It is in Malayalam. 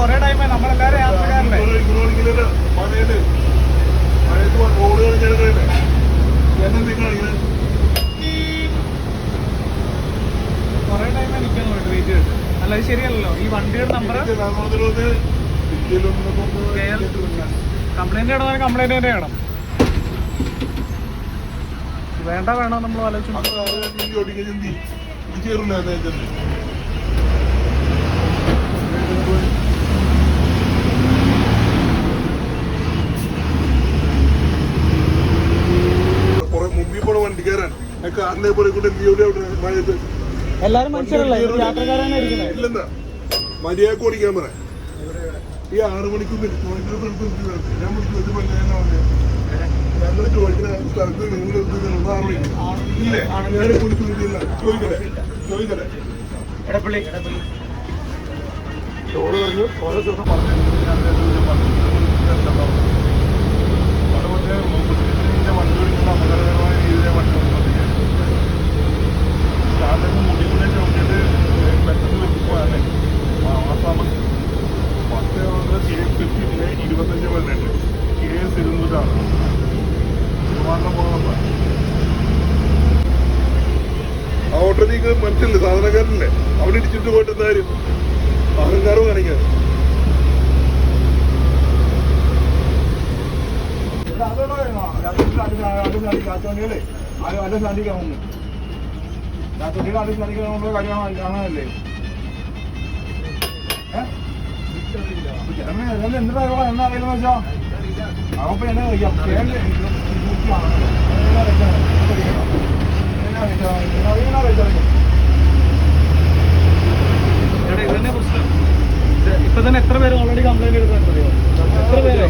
കുറെ ടൈമായി നമ്മളെല്ലാവരും യാത്രക്കാരല്ലേ? കുറെ നിൽക്കുന്നു വെയിറ്റ് ചെയ്തിട്ട്. അല്ല അത് ഈ വണ്ടിയുടെ നമ്പർ കംപ്ലൈന്റ് ഇടാൻ കംപ്ലൈന്റ് തന്നെ ഇടണം വേണ്ട വേണോ നമ്മൾ ആലോചിച്ചു പോണ വണ്ടിക്കാരൻ ആ കാറിനെ പോലെ കൂടെ ചെയ്യൂടെ അവിടെ മഴയത്ത് എല്ലാരും മനുഷ്യരല്ലേ? ഇല്ലെന്നാ. മര്യാദയ്ക്ക് ഓടിക്കാൻ പറ. ഈ ആറു മണിക്കൂർ ഞാൻ പഞ്ചായത്ത് പറഞ്ഞത് ഞങ്ങൾ ചോദിക്കുന്ന സ്ഥലത്ത് നിങ്ങൾ ഇല്ലേ? ഞാൻ കുളിക്കുന്നില്ല ചോദിക്കട്ടെ? ചോദിക്കട്ടെ? എടപ്പള്ളി ചോറ് പറഞ്ഞു ഓരോ ദിവസം പറഞ്ഞു അതുപോലെ ആസാമ് പത്ത് കെ എസ് ഫിഫ്റ്റിന് ഇരുപത്തഞ്ച് പതിനെട്ട് കെ എസ് ഇരുന്നൂറ്റാണ് വിമാനം പോകണം ആ ഓട്ടോയ്ക്ക് മനസ്സില്ലേ സാധനക്കാരനല്ലേ അവിടെ ഇടിച്ചിട്ട് പോയിട്ട് എന്തായാലും അഹങ്കാരം കാണിക്കാറ് കാണാനല്ലേ എന്താ എന്നാ അടുത്ത് വെച്ചാ അവപ്പോ എന്നെ ഇത് ഇപ്പൊ തന്നെ എത്ര പേര് ഓൾറെഡി കംപ്ലൈന്റ് എടുക്കാൻ എത്ര പേര്?